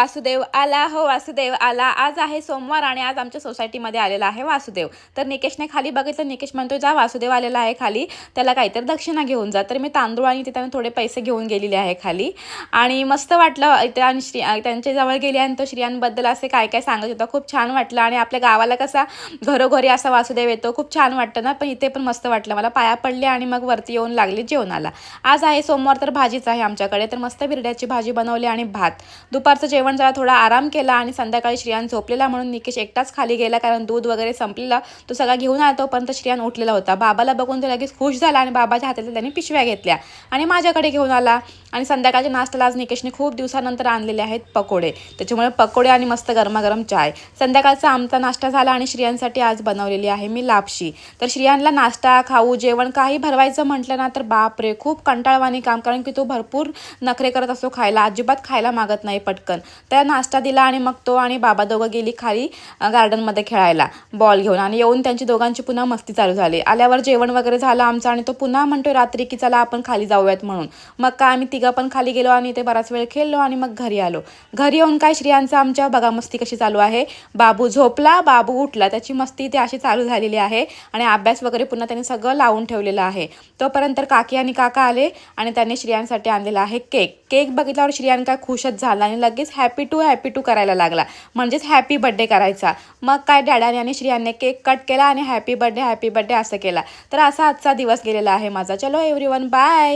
वासुदेव आला. हो वासुदेव आला. आज आहे सोमवार आणि आज आमच्या सोसायटीमध्ये आलेला आहे वासुदेव. तर निकेशने खाली बघितलं. निकेश म्हणतो जा वासुदेव आलेला आहे खाली. त्याला काहीतरी दक्षिणा घेऊन जा. तर मी तांदूळ आणि तिथे थोडे पैसे घेऊन गेलेले आहे खाली. आणि मस्त वाटलं. इथे आणि श्री त्यांच्या जवळ गेले आणि तो श्रियांबद्दल असे काय काय सांगत होता. खूप छान वाटलं. आणि आपल्या गावाला कसा घरोघरी असा वासुदेव येतो. खूप छान वाटतं ना. पण इथे पण मस्त वाटलं. मला पाया पडले आणि मग वरती येऊन लागले जेवणाला. आज आहे सोमवार तर भाजीच आहे आमच्याकडे. तर मस्त बिरड्याची भाजी बनवली आणि भात. दुपारचं जेवण जरा थोडा आराम केला आणि संध्याकाळी श्रियान झोपलेला म्हणून निकेश एकटाच खाली गेला कारण दूध वगैरे संपलेला तो सगळा घेऊन आला तोपर्यंत श्रियान उठलेला होता. बाबाला बघून तो लगेच खुश झाला आणि बाबाच्या हातातल्या त्याने पिशव्या घेतल्या आणि माझ्याकडे घेऊन आला. आणि संध्याकाळच्या नाश्त्याला आज निकेशने खूप दिवसानंतर आणलेले आहेत पकोडे. त्याच्यामुळे पकोडे आणि मस्त गरमागरम चाय. संध्याकाळचा आमचा नाश्ता झाला आणि श्रियांसाठी आज बनवलेली आहे मी लापशी. तर श्रियांना नाश्ता खाऊ जेवण काही भरवायचं म्हटलं ना तर बापरे खूप कंटाळवाणी काम कारण की तो भरपूर नखरे करत असतो खायला अजिबात खायला मागत नाही पटकन. त्या नाश्ता दिला आणि मग तो आणि बाबा दोघं गेली खाली गार्डनमध्ये खेळायला बॉल घेऊन. आणि येऊन त्यांची दोघांची पुन्हा मस्ती चालू झाली. आल्यावर जेवण वगैरे झालं आमचं आणि तो पुन्हा म्हणतोय रात्री की चला आपण खाली जाऊयात म्हणून. मग का आम्ही तिघं पण खाली गेलो आणि ते बराच वेळ खेळलो आणि मग घरी आलो. घरी येऊन काय श्रियांचं आमच्या बघा मस्ती कशी चालू आहे. बाबू झोपला बाबू उठला. त्याची मस्ती ते अशी चालू झालेली आहे आणि अभ्यास वगैरे पुन्हा त्यांनी सगळं लावून ठेवलेलं आहे. तोपर्यंत काकी आणि काका आले आणि त्यांनी श्रियांसाठी आणलेला आहे केक. केक बघितल्यावर श्रियान काय खुशच झाला आणि लगेच हॅपी टू हॅपी टू करायला लागला. म्हणजेच हॅपी बड्डे करायचा. मग काय डॅडाने आणि श्रियाने केक कट केला आणि हॅपी बड्डे हॅपी बड्डे असं केला. तर असा आजचा दिवस गेलेला आहे माझा. चलो एव्हरी बाय